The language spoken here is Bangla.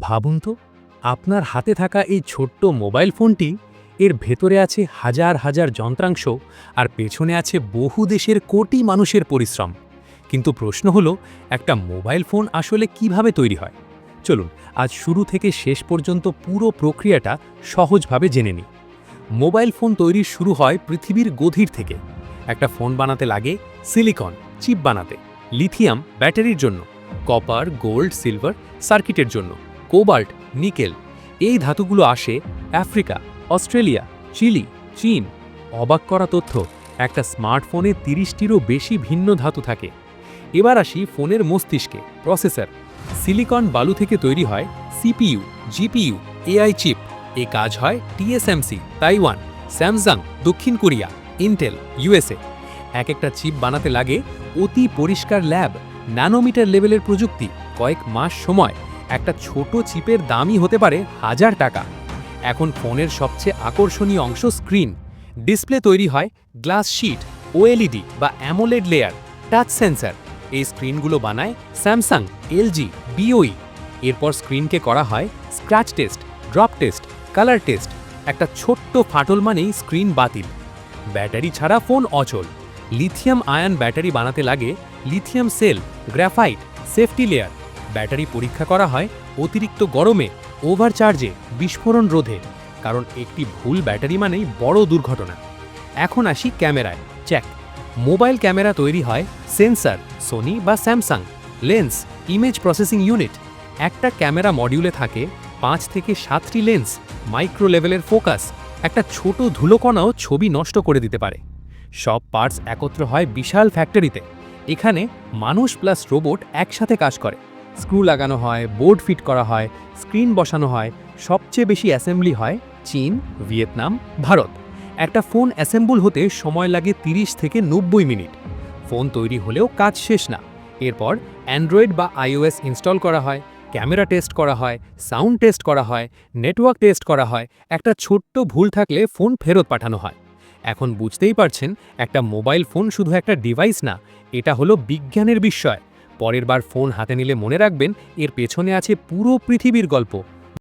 ভাবুন তো, আপনার হাতে থাকা এই ছোট্ট মোবাইল ফোনটি এর ভেতরে আছে হাজার হাজার যন্ত্রাংশ আর পেছনে আছে বহু দেশের কোটি মানুষের পরিশ্রম। কিন্তু প্রশ্ন হলো, একটা মোবাইল ফোন আসলে কীভাবে তৈরি হয়? চলুন, আজ শুরু থেকে শেষ পর্যন্ত পুরো প্রক্রিয়াটা সহজভাবে জেনে নিই। মোবাইল ফোন তৈরি শুরু হয় পৃথিবীর গভীর থেকে। একটা ফোন বানাতে লাগে সিলিকন, চিপ বানাতে, লিথিয়াম ব্যাটারির জন্য, কপার, গোল্ড, সিলভার সার্কিটের জন্য। কোবাল্ট, নিকেল, এই ধাতুগুলো আসে আফ্রিকা, অস্ট্রেলিয়া, চিলি, চীন। অবাক করা তথ্য, একটা স্মার্টফোনে তিরিশটিরও বেশি ভিন্ন ধাতু থাকে। এবার আসি ফোনের মস্তিষ্কে, প্রসেসর। সিলিকন বালু থেকে তৈরি হয় সিপিইউ, জিপিইউ, এআই চিপ। এ কাজ হয় টিএসএমসি, তাইওয়ান, স্যামসাং, দক্ষিণ কোরিয়া, ইন্টেল, ইউএসএ। এক একটা চিপ বানাতে লাগে অতি পরিষ্কার ল্যাব, ন্যানোমিটার লেভেলের প্রযুক্তি, কয়েক মাস সময়। একটা ছোট চিপের দামই হতে পারে হাজার টাকা। এখন ফোনের সবচেয়ে আকর্ষণীয় অংশ স্ক্রিন। ডিসপ্লে তৈরি হয় গ্লাস শিট, ওএলইডি বা অ্যামোলেড লেয়ার, টাচ সেন্সার। এই স্ক্রিনগুলো বানায় স্যামসাং, এলজি, বিওই। এরপর স্ক্রিনকে করা হয় scratch test, drop test, colour test. একটা ছোট্ট ফাটল মানেই স্ক্রিন বাতিল। ব্যাটারি ছাড়া ফোন অচল। লিথিয়াম আয়ন ব্যাটারি বানাতে লাগে lithium cell, graphite, safety layer. Battery পরীক্ষা করা হয় অতিরিক্ত গরমে ওভারচার্জে বিস্ফোরণ রোধে। কারণ একটি ভুল ব্যাটারি মানেই বড় দুর্ঘটনা। এখন আসি ক্যামেরায়। চেক মোবাইল ক্যামেরা তৈরি হয় সেন্সার সোনি বা Samsung lens image processing unit একটা ক্যামেরা মডিউলে থাকে পাঁচ থেকে সাতটি লেন্স মাইক্রো লেভেলের ফোকাস একটা ছোট ধুলোকণাও ছবি নষ্ট করে দিতে পারে। সব পার্টস একত্র হয় বিশাল ফ্যাক্টরিতে এখানে মানুষ প্লাস রোবট একসাথে কাজ করে। স্ক্রু লাগানো হয়, বোর্ড ফিট করা হয়, স্ক্রিন বসানো হয়, সবচেয়ে বেশি অ্যাসেম্বলি হয় চীন, ভিয়েতনাম, ভারত। একটা ফোন অ্যাসেম্বল হতে সময় লাগে 30 থেকে নব্বই মিনিট। ফোন তৈরি হলেও কাজ শেষ না। এরপর অ্যান্ড্রয়েড বা আইওএস ইনস্টল করা হয়, ক্যামেরা টেস্ট করা হয়, সাউন্ড টেস্ট করা হয়, নেটওয়ার্ক টেস্ট করা হয়, একটা ছোট্ট ভুল থাকলে ফোন ফেরত পাঠানো হয়। এখন বুঝতেই পারছেন, একটা মোবাইল ফোন শুধু একটা ডিভাইস না, এটা হলো বিজ্ঞানের বিস্ময় পরের বার ফোন হাতে নিলে মনে রাখবেন এর পেছনে আছে পুরো পৃথিবীর গল্প।